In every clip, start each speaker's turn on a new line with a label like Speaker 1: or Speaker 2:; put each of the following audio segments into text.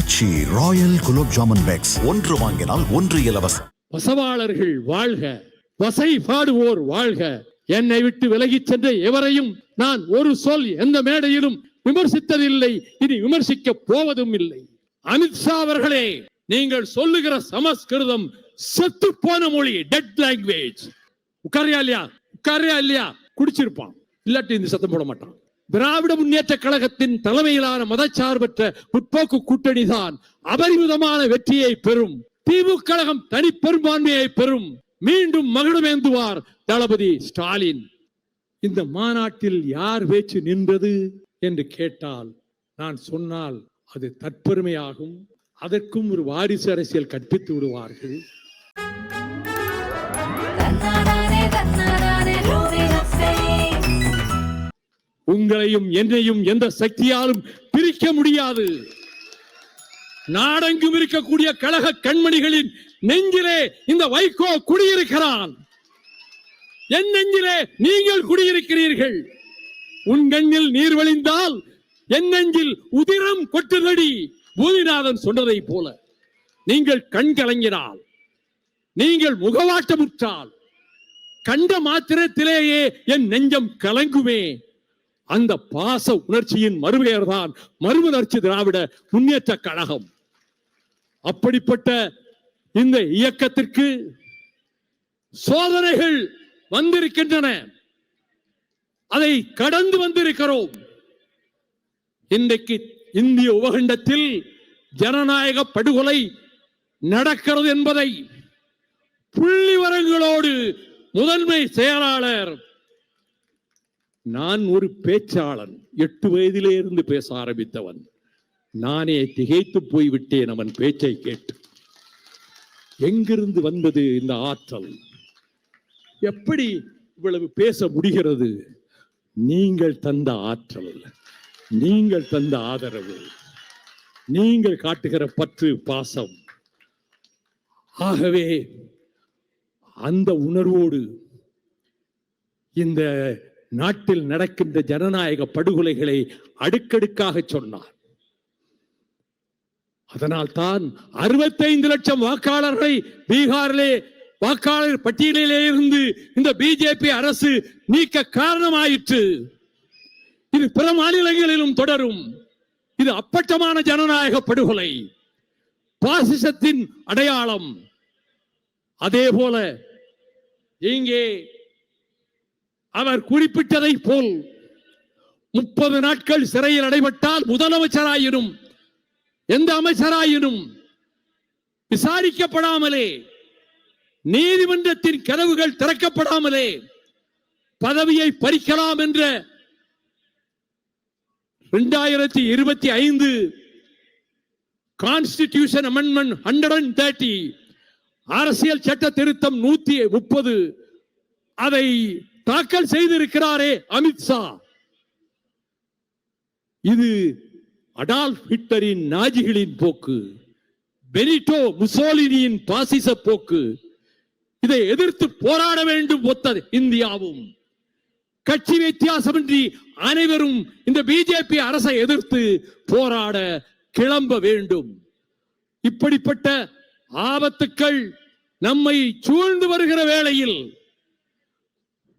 Speaker 1: Aachi royal gulab jamun packs. ஒன்று வாங்கினால் ஒன்று இலவசம்.
Speaker 2: வசவாளர்கள் வாழ்க வசை பாடுவோர் வாழ்க. என்னை விட்டு விலகிச் சென்ற எவரையும் நான் ஒரு சொல் எந்த மேடையிலும் விமர்சித்ததில்லை இனி விமர்சிக்க போவதும் இல்லை. அமித்ஷா அவர்களே நீங்கள் சொல்லுகிற சமஸ்கிருதம் செத்து போன மொழி டெட் லாங்குவேஜ் உட்காரியா இல்லையா? உட்காரியா இல்லையா? குடிச்சிருப்பான். இல்லாட்டி இந்த சத்தம் போட மாட்டான். திராவிட முன்னேற்ற கழகத்தின் தலைமையிலான மதச்சார்பற்ற முற்போக்கு கூட்டணி தான் அபரிமிதமான வெற்றியை பெறும். திமுக கழகம் தனி பெரும்பான்மையை பெறும். மீண்டும் மகிழமேந்துவார் தளபதி ஸ்டாலின். இந்த மாநாட்டில் யார் பேச்சு நின்றது என்று கேட்டால் நான் சொன்னால் அது தற்பெருமையாகும். அதற்கும் ஒரு வாரிசு அரசியல் கற்பித்து விடுவார்கள். உங்களையும் என்னையும் எந்த சக்தியாலும் பிரிக்க முடியாது. நாடெங்கும் இருக்கக்கூடிய கழக கண்மணிகளின் நெஞ்சிலே இந்த வைகோ குடியிருக்கிறான். என் நெஞ்சிலே நீங்கள் குடியிருக்கிறீர்கள். உன் கண்ணில் நீர் வழிந்தால் என் நெஞ்சில் உதிரம் கொட்டுதடி. பூதிநாதன் சொன்னதை போல நீங்கள் கண் கலங்கினால் நீங்கள் முகவாட்டமுற்றால் கண்ட மாத்திரத்திலேயே என் நெஞ்சம் கலங்குமே. அந்த பாச உணர்ச்சியின் மறுபெயர் தான் மறுமலர்ச்சி திராவிட முன்னேற்ற கழகம். அப்படிப்பட்ட இந்த இயக்கத்திற்கு சோதனைகள் வந்திருக்கின்றன. அதை கடந்து வந்திருக்கிறோம். இன்றைக்கு இந்திய உபகண்டத்தில் ஜனநாயக படுகொலை நடக்கிறது என்பதை புள்ளிவரங்களோடு முதன்மை செயலாளர் நான் ஒரு பேச்சாளன். எட்டு வயதிலே இருந்து பேச ஆரம்பித்தவன். நானே திகைத்து போய்விட்டேன் அவன் பேச்சை கேட்டு. எங்கிருந்து வந்தது இந்த ஆற்றல்? எப்படி இவ்வளவு பேச முடிகிறது? நீங்கள் தந்த ஆற்றல் நீங்கள் தந்த ஆதரவு நீங்கள் காட்டுகிற பற்று பாசம். ஆகவே அந்த உணர்வோடு இந்த நாட்டில் நடக்கின்ற ஜனநாயக படுகொலைகளை அடுக்கடுக்காக சொன்னார். அதனால் தான் அறுபத்தைந்து லட்சம் வாக்காளர்களை பீகாரிலே வாக்காளர் பட்டியலிலே இருந்து இந்த பிஜேபி அரசு நீக்க காரணமாயிற்று. இது பிற மாநிலங்களிலும் தொடரும். இது அப்பட்டமான ஜனநாயக படுகொலை. பாசிசத்தின் அடையாளம். அதே போல இங்கே அவர் குறிப்பிட்டதை போல் முப்பது நாட்கள் சிறையில் அடைபட்டால் முதலமைச்சராயினும் எந்த அமைச்சராயினும் விசாரிக்கப்படாமலே. நீதிமன்றத்தின் கதவுகள் திறக்கப்படாமலே. பதவியை பறிக்கலாம் என்ற இரண்டாயிரத்தி இருபத்தி ஐந்து constitution amendment hundred and thirty அரசியல் சட்ட திருத்தம் நூத்தி முப்பது அதை தாக்கல் செய்திருக்கிறாரே அமித்ஷா இது அடால்ஃப் ஹிட்லரின் நாஜிகளின் போக்கு பெனிட்டோ முசோலினியின் பாசிச போக்கு. இதை எதிர்த்து போராட வேண்டும் ஒத்த இந்தியாவும். கட்சி வித்தியாசமின்றி அனைவரும் இந்த பிஜேபி அரசை எதிர்த்து போராட கிளம்ப வேண்டும். இப்படிப்பட்ட ஆபத்துக்கள் நம்மை சூழ்ந்து வருகிற வேளையில்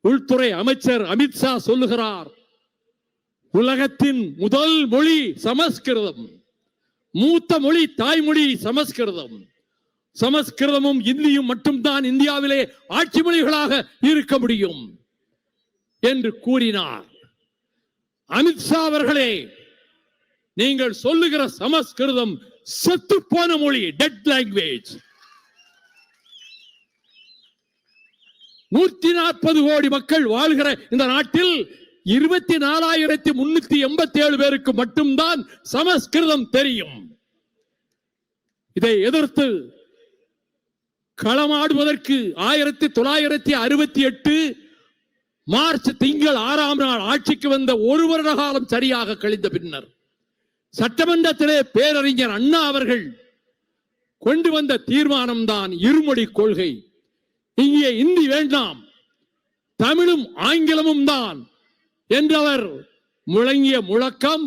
Speaker 2: உள்துறை அமைச்சர் அமித்ஷா சொல்லுகிறார் உலகத்தின் முதல் மொழி சமஸ்கிருதம் மூத்த மொழி தாய்மொழி சமஸ்கிருதம். சமஸ்கிருதமும் இந்தியும் மட்டும்தான் இந்தியாவிலே ஆட்சி மொழிகளாக இருக்க முடியும் என்று கூறினார். அமித்ஷா அவர்களே நீங்கள் சொல்லுகிற சமஸ்கிருதம் செத்து போன மொழி டெட் லாங்குவேஜ் நூற்றி நாற்பது கோடி மக்கள் வாழ்கிற இந்த நாட்டில் இருபத்தி நாலாயிரத்தி முன்னூத்தி எண்பத்தி ஏழு பேருக்கு மட்டும்தான் சமஸ்கிருதம் தெரியும். இதை எதிர்த்து களமாடுவதற்கு ஆயிரத்தி தொள்ளாயிரத்தி அறுபத்தி எட்டு மார்ச் திங்கள் ஆறாம் நாள் ஆட்சிக்கு வந்த ஒரு வருட காலம் சரியாக கழிந்த பின்னர் சட்டமன்றத்திலே பேரறிஞர் அண்ணா அவர்கள் கொண்டு வந்த தீர்மானம்தான் இருமொழி கொள்கை. இங்கே இந்தி வேண்டாம். தமிழும் ஆங்கிலமும் தான் என்றவர் முழங்கிய முழக்கம்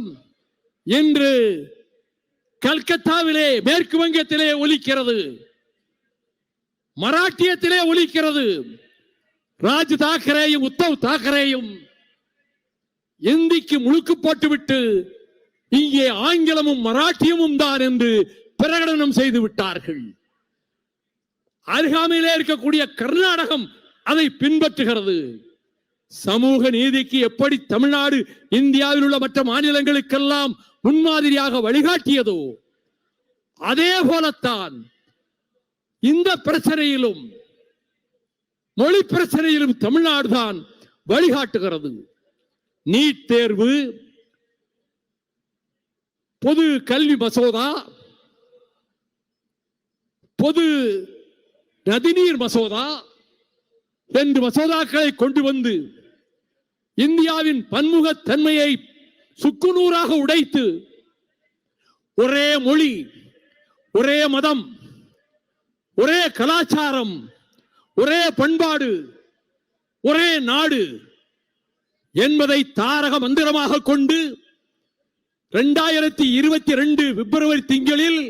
Speaker 2: இன்று கல்கத்தாவிலே மேற்கு வங்கத்திலே ஒலிக்கிறது. மராட்டியத்திலே ஒலிக்கிறது. ராஜ் தாக்கரேயும் உத்தவ் தாக்கரேயும் இந்திக்கு முழுக்கு போட்டுவிட்டு இங்கே ஆங்கிலமும் மராட்டியமும் தான் என்று பிரகடனம் செய்து விட்டார்கள். அருகாமையிலே இருக்கக்கூடிய கர்நாடகம் அதை பின்பற்றுகிறது. சமூக நீதிக்கு எப்படி தமிழ்நாடு இந்தியாவில் உள்ள மற்ற மாநிலங்களுக்கெல்லாம் முன்மாதிரியாக வழிகாட்டியதோ அதே போலத்தான் இந்த பிரச்சனையிலும் மொழி பிரச்சனையிலும் தமிழ்நாடு தான் வழிகாட்டுகிறது. நீட் தேர்வு பொது கல்வி மசோதா பொது நதிநீர் மசோதா என்று மசோதாக்களை கொண்டு வந்து இந்தியாவின் பன்முகத்தன்மையை சுக்குநூறாக உடைத்து ஒரே மொழி ஒரே மதம் ஒரே கலாச்சாரம் ஒரே பண்பாடு ஒரே நாடு என்பதை தாரக மந்திரமாக கொண்டு இரண்டாயிரத்தி இருபத்தி ரெண்டு பிப்ரவரி திங்களில்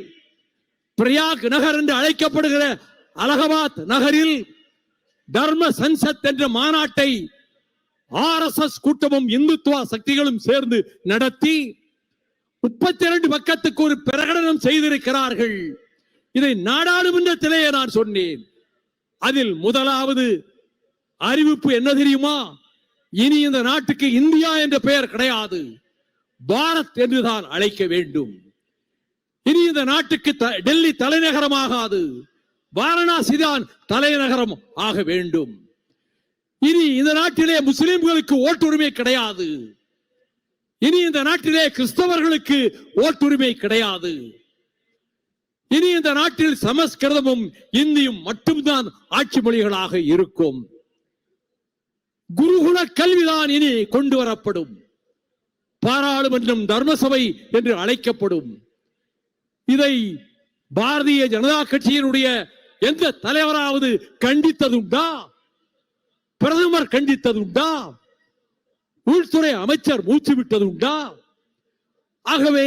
Speaker 2: பிரயாக் நகர் என்று அழைக்கப்படுகிற அலகாபாத் நகரில் தர்ம சன்சத் என்ற மாநாட்டை ஆர்எஸ்எஸ் கூட்டமும் இந்துத்துவ சக்திகளும் சேர்ந்து நடத்தி முப்பத்தி இரண்டு பக்கத்துக்கு ஒரு பிரகடனம் செய்திருக்கிறார்கள். இதை நாடாளுமன்றத்திலேயே நான் சொன்னேன். அதில் முதலாவது அறிவிப்பு என்ன தெரியுமா? இனி இந்த நாட்டுக்கு இந்தியா என்ற பெயர் கிடையாது. பாரத் என்றுதான் அழைக்க வேண்டும். இனி இந்த நாட்டுக்கு த- டெல்லி தலைநகரமாகாது. வாரணாசிதான் தலைநகரம் ஆக வேண்டும். இனி இந்த நாட்டிலே முஸ்லிம்களுக்கு ஓட்டுரிமை கிடையாது. இனி இந்த நாட்டிலே கிறிஸ்தவர்களுக்கு ஓட்டுரிமை கிடையாது. இனி இந்த நாட்டில் சமஸ்கிருதமும் இந்தியும் மட்டும்தான் ஆட்சி மொழிகளாக இருக்கும். குருகுல கல்விதான் இனி கொண்டு வரப்படும். பாராளுமன்றம் தர்மசபை என்று அழைக்கப்படும். இதை பாரதிய ஜனதா கட்சியினுடைய எந்த தலைவராவது கண்டித்ததுண்டா? பிரதமர் கண்டித்ததுண்டா? உள்துறை அமைச்சர் மூச்சு விட்டதுண்டா ஆகவே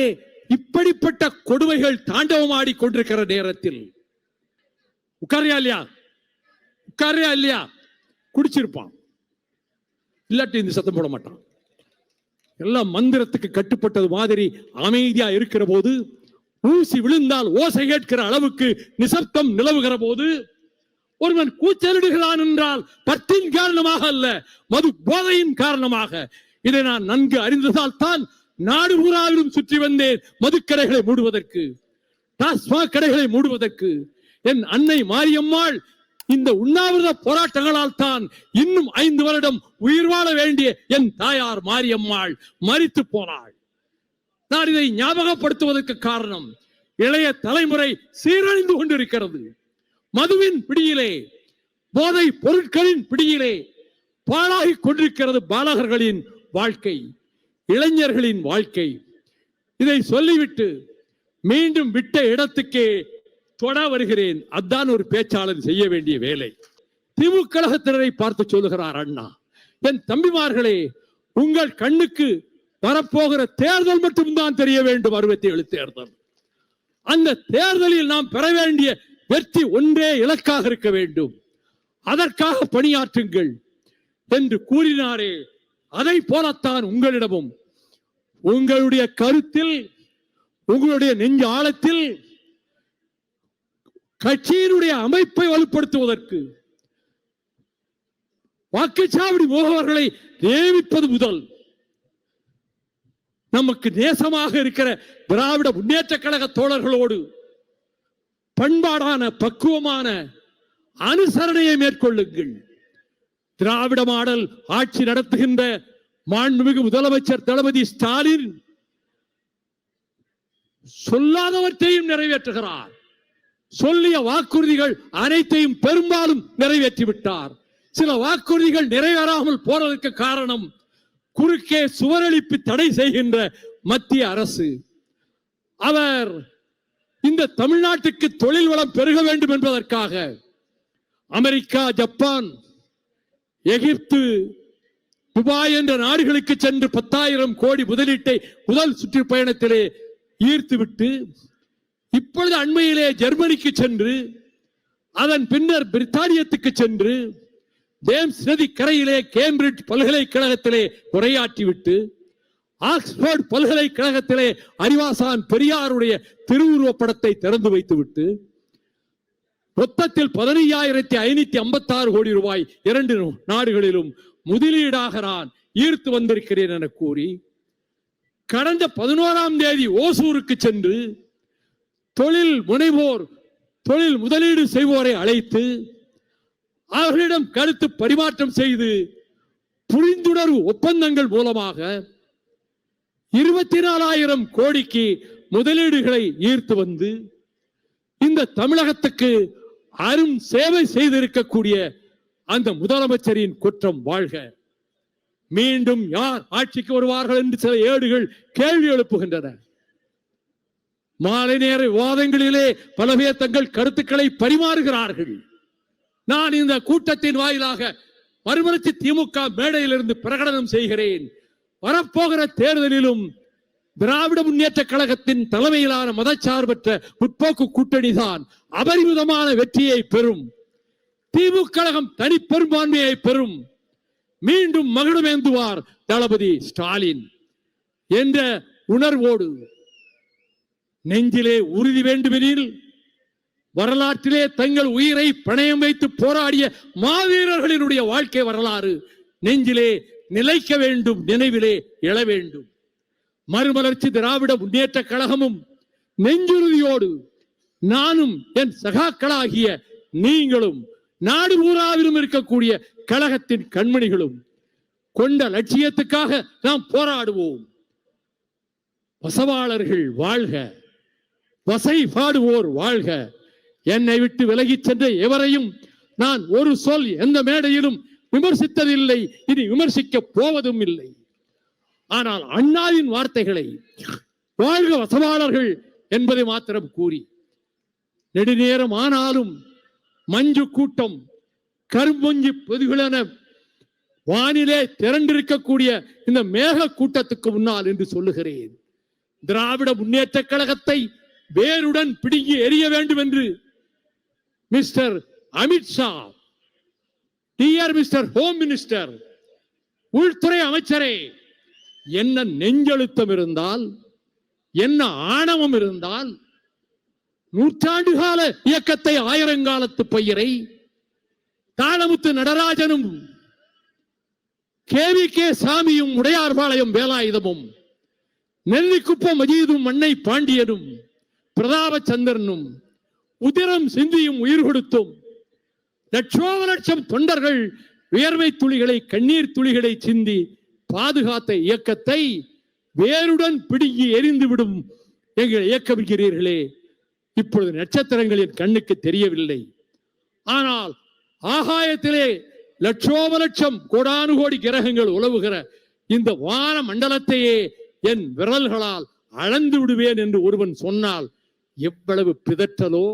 Speaker 2: இப்படிப்பட்ட கொடுமைகள் தாண்டவமாடி கொண்டிருக்கிற நேரத்தில் உட்காரியா இல்லையா? உட்காரியா இல்லையா? குடிச்சிருப்பான். இல்லாட்டி இந்த சத்தம் போட மாட்டான். எல்லாம் மந்திரத்துக்கு கட்டுப்பட்டது மாதிரி அமைதியா இருக்கிற போது ஊசி விழுந்தால் ஓசை கேட்கிற அளவுக்கு நிசப்தம் நிலவுகிற போது ஒருவன் கூச்சலிடுகிறான் என்றால் பற்றின் காரணமாக அல்ல மது போதையின் காரணமாக. இதை நான் நன்கு அறிந்ததால் தான் நாடு பூராவிலும் சுற்றி வந்தேன் மதுக்கடைகளை மூடுவதற்கு டாஸ்மாக் கடைகளை மூடுவதற்கு. என் அன்னை மாரியம்மாள் இந்த உண்ணாவிரத போராட்டங்களால் தான் இன்னும் ஐந்து வருடம் உயிர் வாழ வேண்டிய என் தாயார் மாரியம்மாள் மறித்து போனாள். நான் இதை ஞாபகப்படுத்துவதற்கு காரணம் இளைய தலைமுறை சீரழிந்து கொண்டிருக்கிறது. மதுவின் பிடியிலே போதை பொருட்களின் பிடியிலே பாழாகி கொண்டிருக்கிறது பாலகர்களின் வாழ்க்கை இளைஞர்களின் வாழ்க்கை. இதை சொல்லிவிட்டு மீண்டும் விட்ட இடத்துக்கே தொட வருகிறேன். அதான் ஒரு பேச்சாளர் செய்ய வேண்டிய வேலை. திமுக கழகத்தினரை பார்த்து சொல்லுகிறார் அண்ணா என் தம்பிமார்களே உங்கள் கண்ணுக்கு வரப்போகிற தேர்தல் மட்டும்தான் தெரிய வேண்டும் அறுபத்தி ஏழு தேர்தல். அந்த தேர்தலில் நாம் பெற வேண்டிய வெற்றி ஒன்றே இலக்காக இருக்க வேண்டும். அதற்காக பணியாற்றுங்கள் என்று கூறினாரே. அதை போலத்தான் உங்களிடமும் உங்களுடைய கருத்தில் உங்களுடைய நெஞ்ச ஆழத்தில் கட்சியினுடைய அமைப்பை வலுப்படுத்துவதற்கு வாக்குச்சாவடி முகவர்களை நியமிப்பது முதல். நமக்கு நேசமாக இருக்கிற திராவிட முன்னேற்ற கழக தோழர்களோடு பண்பாடான பக்குவமான அனுசரணையை மேற்கொள்ளுங்கள். திராவிட மாடல் ஆட்சி நடத்துகின்ற மாண்புமிகு முதலமைச்சர் தளபதி ஸ்டாலின் சொல்லாதவற்றையும் நிறைவேற்றுகிறார். சொல்லிய வாக்குறுதிகள் அனைத்தையும் பெரும்பாலும் நிறைவேற்றி விட்டார் சில வாக்குறுதிகள் நிறைவேறாமல் போறதற்கு காரணம் குறுக்கே சுவரளிப்பு தடை செய்கின்ற மத்திய அரசு. அவர் இந்த தமிழ்நாட்டுக்கு தொழில் வளம் பெருக வேண்டும் என்பதற்காக அமெரிக்கா ஜப்பான் எகிப்து துபாய் என்ற நாடுகளுக்கு சென்று பத்தாயிரம் கோடி முதலீட்டை முதல் சுற்றுப்பயணத்திலே ஈர்த்துவிட்டு இப்பொழுது அண்மையிலே ஜெர்மனிக்கு சென்று அதன் பின்னர் பிரித்தானியத்துக்கு சென்று தேம்ஸ் நதி கரையிலே கேம்பிரிட்ஜ் பல்கலைக்கழகத்திலே உரையாற்றிவிட்டு ஆக்ஸ்போர்ட் பல்கலைக்கழகத்திலே அறிவாசான் பெரியாருடைய திருவுருவப் படத்தை திறந்து வைத்துவிட்டு மொத்தத்தில் பதினையாயிரத்தி ஐநூத்தி ஐம்பத்தி ஆறு கோடி ரூபாய் இரண்டு நாடுகளிலும் முதலீடாக நான் ஈர்த்து வந்திருக்கிறேன் என கூறி கடந்த பதினோராம் தேதி ஓசூருக்கு சென்று தொழில் முனைவோர் தொழில் முதலீடு செய்வோரை அழைத்து அவர்களிடம் கருத்து பரிமாற்றம் செய்து புரிந்துணர்வு ஒப்பந்தங்கள் மூலமாக இருபத்தி நாலாயிரம் கோடிக்கு முதலீடுகளை ஈர்த்து வந்து இந்த தமிழகத்துக்கு அரும் சேவை செய்திருக்கக்கூடிய அந்த முதலமைச்சரின் குற்றம் வாழ்க. மீண்டும் யார் ஆட்சிக்கு வருவார்கள் என்று சில ஏடுகள் கேள்வி எழுப்புகின்றன. மாலை நேர விவாதங்களிலே பல பேர் தங்கள் கருத்துக்களை பரிமாறுகிறார்கள். நான் இந்த கூட்டத்தின் வாயிலாக மறுமலர்ச்சி திமுக மேடையிலிருந்து பிரகடனம் செய்கிறேன். வரப்போகிற தேர்தலிலும் திராவிட முன்னேற்ற கழகத்தின் தலைமையிலான மதச்சார்பற்ற முற்போக்கு கூட்டணி தான் அபரிமிதமான வெற்றியை பெறும். திமுக கழகம் தனிப்பெரும்பான்மையை பெறும். மீண்டும் மகிழமேந்துவார் தளபதி ஸ்டாலின் என்ற உணர்வோடு நெஞ்சிலே உறுதி வேண்டுமெனில் வரலாற்றிலே தங்கள் உயிரை பணயம் வைத்து போராடிய மாவீரர்களினுடைய வாழ்க்கை வரலாறு நெஞ்சிலே நிலைக்க வேண்டும் நினைவிலே எழ வேண்டும். மறுமலர்ச்சி திராவிட முன்னேற்ற கழகமும் நெஞ்சுறுதியோடு நானும் என் சகாக்களாகிய நீங்களும் நாடு பூராவிலும் இருக்கக்கூடிய கழகத்தின் கண்மணிகளும் கொண்ட லட்சியத்துக்காக நாம் போராடுவோம். வசவாளர்கள் வாழ்க வசை பாடுவோர் வாழ்க என்னை விட்டு விலகிச் சென்ற எவரையும் நான் ஒரு சொல் எந்த மேடையிலும் விமர்சித்ததில்லை. இனி விமர்சிக்க போவதும் இல்லை. ஆனால் அண்ணாவின் வார்த்தைகளை வாழ்க வசவாளர்கள் என்பதை மாத்திரம் கூறி நெடுநேரம் ஆனாலும் மஞ்சு கூட்டம் கரும்பொஞ்சி பொதுகளென வானிலே திரண்டிருக்கக்கூடிய இந்த மேக கூட்டத்துக்கு முன்னால் என்று சொல்லுகிறேன். திராவிட முன்னேற்ற கழகத்தை வேருடன் பிடுங்கி எரிய வேண்டும் என்று mister Amit Shah dear mister home minister உள்துறை அமைச்சரே என்ன நெஞ்செழுத்தம் இருந்தால் என்ன ஆணவம் இருந்தால் நூற்றாண்டு கால இயக்கத்தை ஆயிரங்காலத்து பயிரை தாளமுத்து நடராஜனும் கேவி கே சாமியும் உடையார்பாளையம் வேலாயுதமும் நெல்லிக்குப்பம் மஜீதும் மண்ணை பாண்டியனும் பிரதாபச்சந்திரனும் உதிரம் சிந்தியும் உயிர் கொடுத்தும். லட்சோப லட்சம் தொண்டர்கள் வியர்வை துளிகளை கண்ணீர் துளிகளை சிந்தி பாதுகாத்த இயக்கத்தை வேருடன் பிடுங்கி எரிந்துவிடும் எங்கள் இயக்கமிக்கிறீர்களே இப்பொழுது நட்சத்திரங்களின் கண்ணுக்கு தெரியவில்லை. ஆனால் ஆகாயத்திலே லட்சோப லட்சம் கோடானு கோடி கிரகங்கள் உலவுகிற இந்த வான மண்டலத்தையே என் விரல்களால் அளந்து விடுவேன் என்று ஒருவன் சொன்னால் எவ்வளவு பிதற்றலோ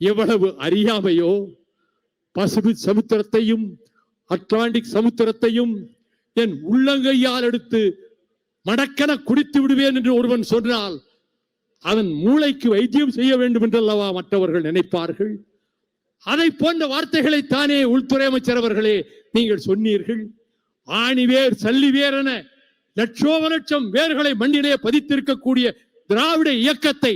Speaker 2: எவ்வளவு அறியாமையோ பசிபிக் சமுத்திரத்தையும் அட்லாண்டிக் சமுத்திரத்தையும் என் உள்ளங்கையால் எடுத்து மடக்கென குடித்து விடுவேன் என்று ஒருவன் சொன்னால் அதன் மூளைக்கு வைத்தியம் செய்ய வேண்டும் என்றல்லவா மற்றவர்கள் நினைப்பார்கள்? அதை போன்ற வார்த்தைகளை தானே உள்துறை அமைச்சர் அவர்களே நீங்கள் சொன்னீர்கள்? ஆணிவேர் சல்லிவேர் என லட்சோப லட்சம் வேர்களை மண்ணிலே பதித்திருக்கக்கூடிய திராவிட இயக்கத்தை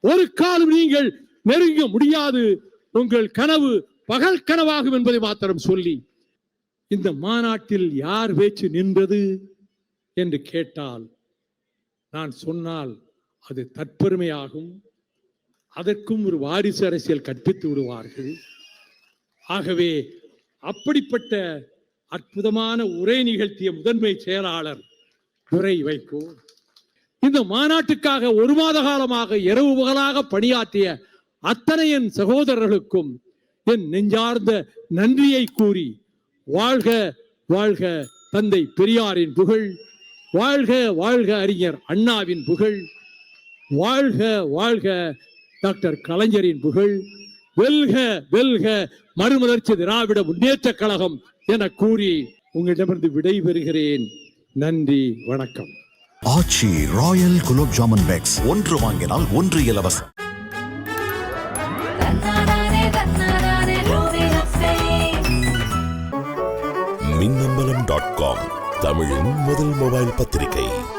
Speaker 2: ஒரு காலம் நீங்கள் நெருங்க முடியாது. உங்கள் கனவு பகல் கனவாகும் என்பதை மாத்திரம் சொல்லி இந்த மாநாட்டில் யார் பேச்சு நின்றது என்று கேட்டால் நான் சொன்னால் அது தற்பெருமையாகும். அதற்கும் ஒரு வாரிசு அரசியல் கற்பித்து விடுவார்கள். ஆகவே அப்படிப்பட்ட அற்புதமான உரை நிகழ்த்திய முதன்மை செயலாளர் துரை வைகோ இந்த மாநாட்டுக்காக ஒரு மாத காலமாக இரவு பகலாக பணியாற்றிய அத்தனை என் சகோதரர்களுக்கும் என் நெஞ்சார்ந்த நன்றியை கூறி வாழ்க வாழ்க தந்தை பெரியாரின் புகழ் வாழ்க வாழ்க அறிஞர் அண்ணாவின் புகழ் வாழ்க வாழ்க டாக்டர் கலைஞரின் புகழ் வெல்க வெல்க மறுமலர்ச்சி திராவிட முன்னேற்ற கழகம் என கூறி உங்களிடமிருந்து விடைபெறுகிறேன். நன்றி வணக்கம்.
Speaker 1: Aachi royal gulab jamun packs. ஒன்று வாங்கினால் ஒன்று இலவசம்.
Speaker 3: மின்னம்பலம் டாட் காம் தமிழின் முதல் மொபைல் பத்திரிகை.